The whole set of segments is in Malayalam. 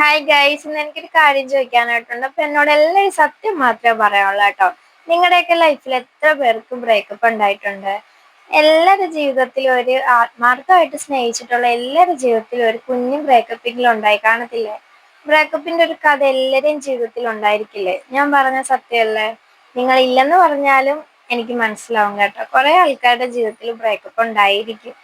ഹായ് ഗൈസ് ഇന്ന് എനിക്കൊരു കാര്യം ചോദിക്കാനായിട്ടുണ്ട്. അപ്പൊ എന്നോട് എല്ലാവരും സത്യം മാത്രമേ പറയാനുള്ളൂ കേട്ടോ. നിങ്ങളുടെയൊക്കെ ലൈഫിൽ എത്ര പേർക്ക് ബ്രേക്കപ്പ് ഉണ്ടായിട്ടുണ്ട്? എല്ലാവരുടെ ജീവിതത്തിലും ഒരു ആത്മാർത്ഥമായിട്ട് സ്നേഹിച്ചിട്ടുള്ള എല്ലാവരുടെ ജീവിതത്തിലും ഒരു കുഞ്ഞു ബ്രേക്കപ്പെങ്കിലും ഉണ്ടായി കാണത്തില്ലേ? ബ്രേക്കപ്പിന്റെ ഒരു കഥ എല്ലാവരുടെയും ജീവിതത്തിൽ ഉണ്ടായിരിക്കില്ലേ? ഞാൻ പറഞ്ഞ സത്യമല്ലേ? നിങ്ങൾ ഇല്ലെന്ന് പറഞ്ഞാലും എനിക്ക് മനസ്സിലാവും കേട്ടോ. കുറെ ആൾക്കാരുടെ ജീവിതത്തിൽ ബ്രേക്കപ്പ് ഉണ്ടായിരിക്കും.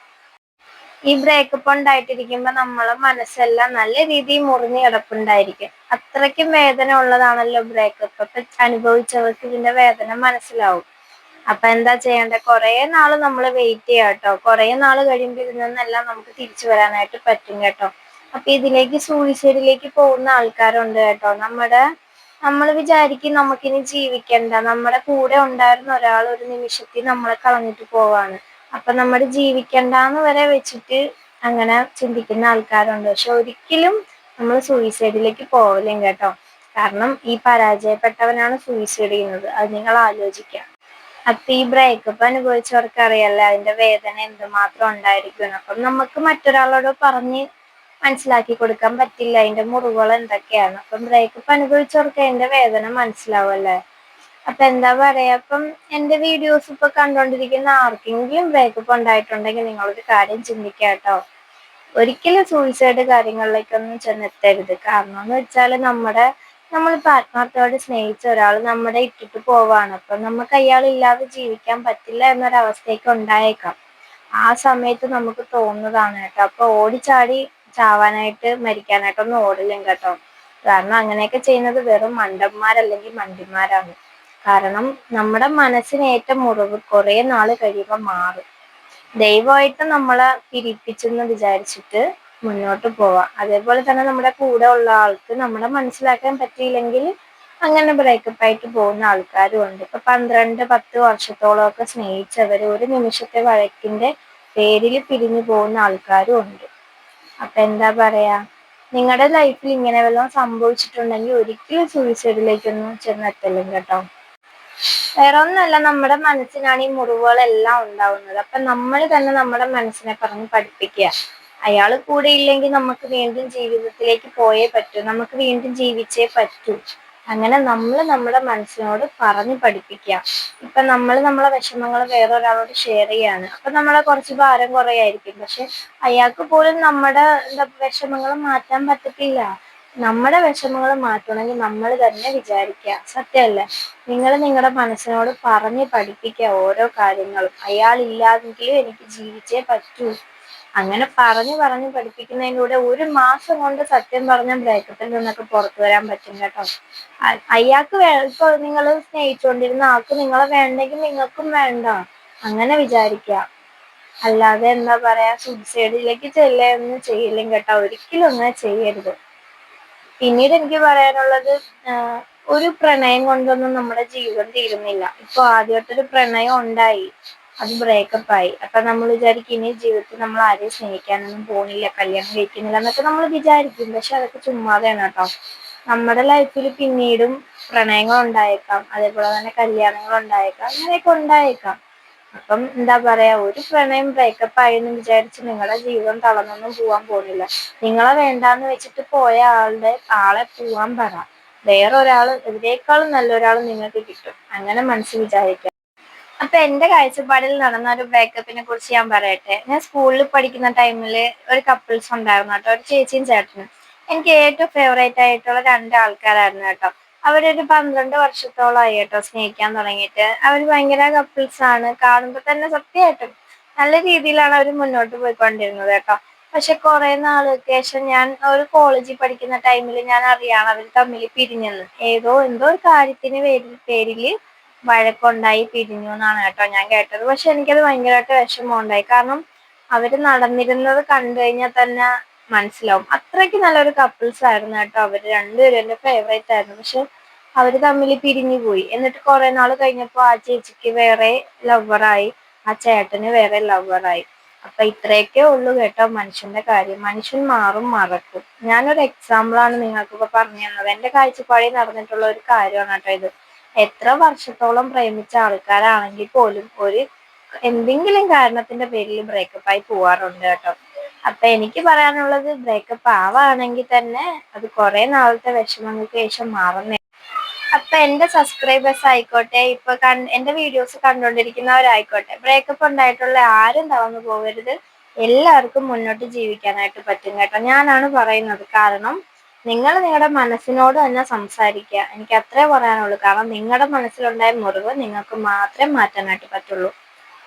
ഈ ബ്രേക്കപ്പ് ഉണ്ടായിട്ടിരിക്കുമ്പോ നമ്മളെ മനസ്സെല്ലാം നല്ല രീതിയിൽ മുറിഞ്ഞു കിടപ്പുണ്ടായിരിക്കും. അത്രയ്ക്കും വേദന ഉള്ളതാണല്ലോ ബ്രേക്കപ്പ് അപ്പൊ അനുഭവിച്ചവർക്ക് ഇതിന്റെ വേദന മനസ്സിലാവും. അപ്പൊ എന്താ ചെയ്യേണ്ടത് കുറെ നാൾ നമ്മൾ വെയിറ്റ് ചെയ്യാം കേട്ടോ. കുറെ നാൾ കഴിയുമ്പോൾ ഇതിൽ നിന്നെല്ലാം നമുക്ക് തിരിച്ചു വരാനായിട്ട് പറ്റും കേട്ടോ. അപ്പൊ ഇതിലേക്ക് സൂയിസൈഡിലേക്ക് പോകുന്ന ആൾക്കാരുണ്ട് കേട്ടോ. നമ്മുടെ നമ്മൾ വിചാരിക്കും നമുക്കിനി ജീവിക്കണ്ട. നമ്മുടെ കൂടെ ഉണ്ടായിരുന്ന ഒരാൾ ഒരു നിമിഷത്തിൽ നമ്മളെ കളഞ്ഞിട്ട് പോവാണ്. അപ്പൊ നമ്മൾ ജീവിക്കണ്ടെന്ന് വരെ വെച്ചിട്ട് അങ്ങനെ ചിന്തിക്കുന്ന ആൾക്കാരുണ്ട്. പക്ഷെ ഒരിക്കലും നമ്മൾ സൂയിസൈഡിലേക്ക് പോവില്ലേ കേട്ടോ. കാരണം ഈ പരാജയപ്പെട്ടവനാണ് സൂയിസൈഡ് ചെയ്യുന്നത്. അത് നിങ്ങൾ ആലോചിക്കാം അപ്പൊ ഈ ബ്രേക്കപ്പ് അനുഭവിച്ചവർക്ക് അറിയാലോ അതിന്റെ വേദന എന്തുമാത്രം ഉണ്ടായിരിക്കും അപ്പം നമുക്ക് മറ്റൊരാളോട് പറഞ്ഞ് മനസ്സിലാക്കി കൊടുക്കാൻ പറ്റില്ല. അതിന്റെ മുറിവുകൾ എന്തൊക്കെയാണ്? അപ്പം ബ്രേക്കപ്പ് അനുഭവിച്ചവർക്ക് അതിന്റെ വേദന മനസ്സിലാവല്ലേ അപ്പൊ എന്താ പറയാ അപ്പം എന്റെ വീഡിയോസ് ഇപ്പൊ കണ്ടോണ്ടിരിക്കുന്ന ആർക്കെങ്കിലും ബ്രേക്കപ്പ് ഉണ്ടായിട്ടുണ്ടെങ്കിൽ നിങ്ങളൊരു കാര്യം ചിന്തിക്കാട്ടോ ഒരിക്കലും സൂയിസൈഡ് കാര്യങ്ങളിലേക്കൊന്നും ചെന്നെത്തരുത്. കാരണം എന്ന് വെച്ചാൽ നമ്മുടെ നമ്മളിപ്പോ ആത്മാർത്ഥയോട് സ്നേഹിച്ച ഒരാൾ നമ്മുടെ ഇട്ടിട്ട് പോവാണ്. അപ്പൊ നമുക്ക് അയാൾ ഇല്ലാതെ ജീവിക്കാൻ പറ്റില്ല എന്നൊരവസ്ഥയൊക്കെ ഉണ്ടായേക്കാം. ആ സമയത്ത് നമുക്ക് തോന്നുന്നതാണ് കേട്ടോ. അപ്പൊ ഓടിച്ചാടി ചാവാനായിട്ട് മരിക്കാനായിട്ടൊന്നും ഓടില്ല കേട്ടോ. കാരണം അങ്ങനെയൊക്കെ ചെയ്യുന്നത് വെറും മണ്ടന്മാരല്ലെങ്കിൽ മണ്ടിമാരാണ് കാരണം നമ്മുടെ മനസ്സിനേറ്റ മുറിവ് കുറെ നാൾ കഴിയുമ്പോൾ മാറും. ദൈവമായിട്ട് നമ്മളെ പിരിപ്പിച്ചെന്ന് വിചാരിച്ചിട്ട് മുന്നോട്ട് പോവാം. അതേപോലെ തന്നെ നമ്മുടെ കൂടെ ഉള്ള ആൾക്ക് നമ്മളെ മനസ്സിലാക്കാൻ പറ്റിയില്ലെങ്കിൽ അങ്ങനെ ബ്രേക്കപ്പ് ആയിട്ട് പോകുന്ന ആൾക്കാരും ഉണ്ട്. ഇപ്പൊ പന്ത്രണ്ട് പത്ത് വർഷത്തോളം ഒക്കെ സ്നേഹിച്ചവർ ഒരു നിമിഷത്തെ വഴക്കിന്റെ പേരിൽ പിരിഞ്ഞു പോകുന്ന ആൾക്കാരും ഉണ്ട്. അപ്പൊ എന്താ പറയാ? നിങ്ങളുടെ ലൈഫിൽ ഇങ്ങനെ വല്ലതും സംഭവിച്ചിട്ടുണ്ടെങ്കിൽ ഒരിക്കലും സൂയിസൈഡിലേക്കൊന്നും ചെന്നെത്തല്ലും കേട്ടോ. വേറെ ഒന്നല്ല നമ്മുടെ മനസ്സിനാണ് ഈ മുറിവുകളെല്ലാം ഉണ്ടാവുന്നത്. അപ്പൊ നമ്മൾ തന്നെ നമ്മുടെ മനസ്സിനെ പറഞ്ഞ് പഠിപ്പിക്കുക. അയാൾ കൂടെ ഇല്ലെങ്കിൽ നമുക്ക് വീണ്ടും ജീവിതത്തിലേക്ക് പോയേ പറ്റൂ നമുക്ക് വീണ്ടും ജീവിച്ചേ പറ്റൂ. അങ്ങനെ നമ്മൾ നമ്മുടെ മനസ്സിനോട് പറഞ്ഞു പഠിപ്പിക്കുക. ഇപ്പൊ നമ്മൾ നമ്മളെ വിഷമങ്ങൾ വേറൊരാളോട് ഷെയർ ചെയ്യാണ്. അപ്പൊ നമ്മളെ കുറച്ച് ഭാരം കുറയായിരിക്കും. പക്ഷെ അയാൾക്ക് പോലും നമ്മുടെ വിഷമങ്ങൾ മാറ്റാൻ പറ്റത്തില്ല. നമ്മുടെ വിഷമങ്ങൾ മാറ്റണമെങ്കിൽ നമ്മൾ തന്നെ വിചാരിക്കുക. സത്യമല്ല? നിങ്ങൾ നിങ്ങളുടെ മനസ്സിനോട് പറഞ്ഞ് പഠിപ്പിക്കുക ഓരോ കാര്യങ്ങളും. അയാൾ ഇല്ലാതെങ്കിലും എനിക്ക് ജീവിച്ചേ പറ്റൂ. അങ്ങനെ പറഞ്ഞു പറഞ്ഞ് പഠിപ്പിക്കുന്നതിലൂടെ ഒരു മാസം കൊണ്ട് സത്യം പറഞ്ഞ ബ്രേക്കപ്പിൽ നിന്നൊക്കെ പുറത്തു വരാൻ പറ്റും കേട്ടോ. അയാൾക്ക് വേ ഇപ്പൊ നിങ്ങൾ സ്നേഹിച്ചുകൊണ്ടിരുന്ന ആൾക്ക് നിങ്ങളെ വേണ്ടെങ്കിൽ നിങ്ങൾക്കും വേണ്ട. അങ്ങനെ വിചാരിക്കുക. അല്ലാതെ എന്താ പറയാ സൂസൈഡിലേക്ക് ചെല്ലുകയൊന്നും ചെയ്യില്ലെങ്കിൽ കേട്ടോ. ഒരിക്കലും അങ്ങനെ ചെയ്യരുത്. പിന്നീട് എനിക്ക് പറയാനുള്ളത് ഒരു പ്രണയം കൊണ്ടൊന്നും നമ്മുടെ ജീവിതം തീരുന്നില്ല. ഇപ്പൊ ആദ്യമായിട്ടൊരു പ്രണയം ഉണ്ടായി. അത് ബ്രേക്കപ്പ് ആയി. അപ്പൊ നമ്മൾ വിചാരിക്കും ഇനി ജീവിതത്തിൽ നമ്മൾ ആരെയും സ്നേഹിക്കാനൊന്നും പോണില്ല കല്യാണം കഴിക്കുന്നില്ല എന്നൊക്കെ നമ്മൾ വിചാരിക്കും. പക്ഷെ അതൊക്കെ ചുമ്മാതെയാണ് കേട്ടോ. നമ്മുടെ ലൈഫിൽ പിന്നീടും പ്രണയങ്ങൾ ഉണ്ടായേക്കാം അതേപോലെ തന്നെ കല്യാണങ്ങൾ ഉണ്ടായേക്കാം അങ്ങനെയൊക്കെ ഉണ്ടായേക്കാം. അപ്പം എന്താ പറയാ ഒരു പ്രണയം ബ്രേക്കപ്പ് ആയെന്ന് വിചാരിച്ച് നിങ്ങളുടെ ജീവിതം തളർന്നൊന്നും പോവാൻ പോകുന്നില്ല. നിങ്ങളെ വേണ്ടാന്ന് വെച്ചിട്ട് പോയ ആളുടെ ആളെ പോവാൻ പറ. വേറൊരാൾ ഇതിനേക്കാളും നല്ലൊരാൾ നിങ്ങൾക്ക് കിട്ടും. അങ്ങനെ മനസ്സിൽ വിചാരിക്കാം. അപ്പൊ എന്റെ കാഴ്ചപ്പാടിൽ നടന്ന ഒരു ബ്രേക്കപ്പിനെ കുറിച്ച് ഞാൻ പറയട്ടെ. ഞാൻ സ്കൂളിൽ പഠിക്കുന്ന ടൈമിൽ ഒരു കപ്പിൾസ് ഉണ്ടായിരുന്നു കേട്ടോ ഒരു ചേച്ചിയും ചേട്ടനും. എനിക്ക് ഏറ്റവും ഫേവറേറ്റ് ആയിട്ടുള്ള രണ്ട് ആൾക്കാരായിരുന്നു കേട്ടോ. അവരൊരു പന്ത്രണ്ട് വർഷത്തോളമായി കേട്ടോ സ്നേഹിക്കാൻ തുടങ്ങിയിട്ട്. അവർ ഭയങ്കര കപ്പിൾസ് ആണ്. കാണുമ്പോൾ തന്നെ സത്യമായിട്ടും നല്ല രീതിയിലാണ് അവർ മുന്നോട്ട് പോയിക്കൊണ്ടിരുന്നത് കേട്ടോ. പക്ഷെ കുറെ നാൾക്ക് ശേഷം ഞാൻ ഒരു കോളേജിൽ പഠിക്കുന്ന ടൈമിൽ ഞാൻ അറിയാണ് അവർ തമ്മിൽ പിരിഞ്ഞെന്ന്. ഏതോ എന്തോ ഒരു കാര്യത്തിന് പേരിൽ പേരിൽ വഴക്കുണ്ടായി പിരിഞ്ഞു എന്നാണ് കേട്ടോ ഞാൻ കേട്ടത്. പക്ഷെ എനിക്കത് ഭയങ്കരമായിട്ട് വിഷമമുണ്ടായി. കാരണം അവർ നടന്നിരുന്നത് കണ്ടു കഴിഞ്ഞാൽ തന്നെ മനസ്സിലാവും. അത്രയ്ക്ക് നല്ലൊരു കപ്പിൾസ് ആയിരുന്നു കേട്ടോ. അവർ രണ്ടുപേരും എന്റെ ഫേവറേറ്റ് ആയിരുന്നു. പക്ഷെ അവർ തമ്മിൽ പിരിഞ്ഞു പോയി. എന്നിട്ട് കുറെ നാൾ കഴിഞ്ഞപ്പോൾ ആ ചേച്ചിക്ക് വേറെ ലവറായി ആ ചേട്ടന് വേറെ ലവറായി അപ്പൊ ഇത്രയൊക്കെ ഉള്ളു കേട്ടോ മനുഷ്യന്റെ കാര്യം. മനുഷ്യൻ മാറും മറക്കും. ഞാനൊരു എക്സാമ്പിൾ ആണ് നിങ്ങൾക്കിപ്പോ പറഞ്ഞു തന്നത്. എന്റെ കാഴ്ചപ്പാടിൽ നടന്നിട്ടുള്ള ഒരു കാര്യമാണ് കേട്ടോ ഇത്. എത്ര വർഷത്തോളം പ്രേമിച്ച ആൾക്കാരാണെങ്കിൽ പോലും ഒരു എന്തെങ്കിലും കാരണത്തിന്റെ പേരിൽ ബ്രേക്കപ്പ് ആയി പോവാറുണ്ട് കേട്ടോ. അപ്പൊ എനിക്ക് പറയാനുള്ളത് ബ്രേക്കപ്പ് ആവാണെങ്കിൽ തന്നെ അത് കുറെ നാളത്തെ വിഷമങ്ങൾക്ക് ശേഷം മാറുന്നേ അപ്പൊ എന്റെ സബ്സ്ക്രൈബേഴ്സ് ആയിക്കോട്ടെ ഇപ്പൊ എന്റെ വീഡിയോസ് കണ്ടുകൊണ്ടിരിക്കുന്നവരായിക്കോട്ടെ ബ്രേക്കപ്പ് ഉണ്ടായിട്ടുള്ള ആരും തളർന്നു പോകരുത്. എല്ലാവർക്കും മുന്നോട്ട് ജീവിക്കാനായിട്ട് പറ്റും കേട്ടോ. ഞാനാണ് പറയുന്നത് കാരണം നിങ്ങൾ നിങ്ങളുടെ മനസ്സിനോട് തന്നെ സംസാരിക്കുക. എനിക്ക് അത്രേ പറയാനുള്ളൂ. കാരണം നിങ്ങളുടെ മനസ്സിലുണ്ടായ മുറിവ് നിങ്ങൾക്ക് മാത്രമേ മാറ്റാനായിട്ട് പറ്റുള്ളൂ.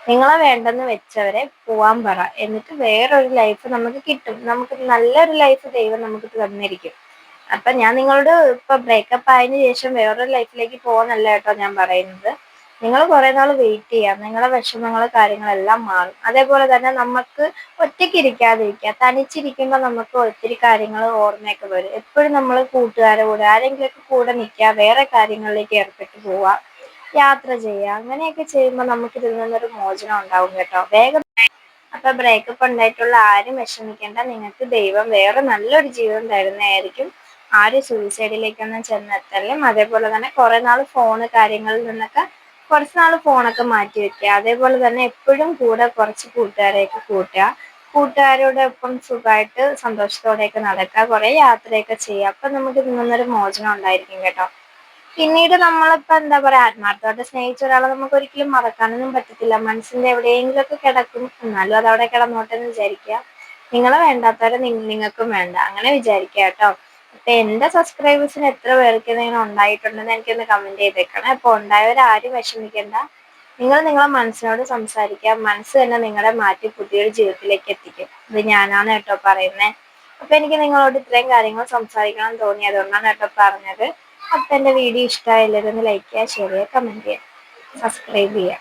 നിങ്ങളെ വേണ്ടെന്ന് വെച്ചവരെ പോവാൻ പറ. എന്നിട്ട് വേറൊരു ലൈഫ് നമുക്ക് കിട്ടും. നമുക്ക് നല്ലൊരു ലൈഫ് ദൈവം നമുക്ക് തന്നിരിക്കും. അപ്പൊ ഞാൻ നിങ്ങളോട് ഇപ്പൊ ബ്രേക്കപ്പ് ആയതിനു ശേഷം വേറൊരു ലൈഫിലേക്ക് പോകുന്നല്ല കേട്ടോ ഞാൻ പറയുന്നത്. നിങ്ങൾ കുറെ നാൾ വെയിറ്റ് ചെയ്യാം. നിങ്ങളെ വിഷമങ്ങൾ കാര്യങ്ങളെല്ലാം മാറും. അതേപോലെ തന്നെ നമുക്ക് ഒറ്റയ്ക്ക് ഇരിക്കാതിരിക്കുക. തനിച്ചിരിക്കുമ്പോൾ നമുക്ക് ഒത്തിരി കാര്യങ്ങൾ ഓർമ്മയൊക്കെ വരും. എപ്പോഴും നമ്മൾ കൂട്ടുകാരെ കൂടെ ആരെങ്കിലുമൊക്കെ കൂടെ നിൽക്കുക വേറെ കാര്യങ്ങളിലേക്ക് ഏർപ്പെട്ട് പോവുക യാത്ര ചെയ്യുക അങ്ങനെയൊക്കെ ചെയ്യുമ്പോൾ നമുക്ക് ഇതിൽ നിന്നൊരു മോചനം ഉണ്ടാവും കേട്ടോ. വേഗം അപ്പൊ ബ്രേക്കപ്പ് ഉണ്ടായിട്ടുള്ള ആരും വിഷമിക്കേണ്ട. നിങ്ങൾക്ക് ദൈവം വേറെ നല്ലൊരു ജീവിതം തരുന്നതായിരിക്കും. ആരും സൂയിസൈഡിലേക്കൊന്നും ചെന്നെത്തലും അതേപോലെ തന്നെ കുറെ നാൾ ഫോണ് കാര്യങ്ങളിൽ നിന്നൊക്കെ കുറച്ച് നാൾ ഫോണൊക്കെ മാറ്റി വെക്കുക. അതേപോലെ തന്നെ എപ്പോഴും കൂടെ കുറച്ച് കൂട്ടുകാരെയൊക്കെ കൂട്ടുക. കൂട്ടുകാരോടെ ഒപ്പം സുഖമായിട്ട് സന്തോഷത്തോടെയൊക്കെ നടക്കുക കുറെ യാത്രയൊക്കെ ചെയ്യുക. അപ്പൊ നമുക്ക് നിന്നൊരു മോചനം ഉണ്ടായിരിക്കും കേട്ടോ. പിന്നീട് നമ്മളിപ്പോ എന്താ പറയാ ആത്മാർത്ഥമായിട്ട് സ്നേഹിച്ച ഒരാളെ നമുക്ക് ഒരിക്കലും മറക്കാനൊന്നും പറ്റത്തില്ല. മനസ്സിന്റെ എവിടെയെങ്കിലും ഒക്കെ കിടക്കും. എന്നാലും അതവിടെ കിടന്നോട്ടെന്ന് വിചാരിക്കുക. നിങ്ങളെ വേണ്ടാത്തവരെ നിങ്ങൾക്കും വേണ്ട. അങ്ങനെ വിചാരിക്കുക കേട്ടോ. എന്റെ സബ്സ്ക്രൈബേഴ്സിന് എത്ര പേർക്ക് ഇങ്ങനെ ഉണ്ടായിട്ടുണ്ടെന്ന് എനിക്കൊന്ന് കമന്റ് ചെയ്തേക്കണം. അപ്പൊ ഉണ്ടായവരാരും വിഷമിക്കണ്ട. നിങ്ങൾ നിങ്ങളെ മനസ്സിനോട് സംസാരിക്കുക. മനസ്സ് തന്നെ നിങ്ങളെ മാറ്റി പുതിയൊരു ജീവിതത്തിലേക്ക് എത്തിക്കും. ഇത് ഞാനാണ് കേട്ടോ പറയുന്നത് അപ്പൊ എനിക്ക് നിങ്ങളോട് ഇത്രയും കാര്യങ്ങൾ സംസാരിക്കണം തോന്നി അതുകൊണ്ടാണ് കേട്ടോ പറഞ്ഞത്. അപ്പൊ എന്റെ വീഡിയോ ഇഷ്ടമായില്ലെന്ന് ലൈക്ക് ചെയ്യുക ഷെയർ ചെയ്യുക കമന്റ് ചെയ്യുക. സബ്സ്ക്രൈബ് ചെയ്യുക.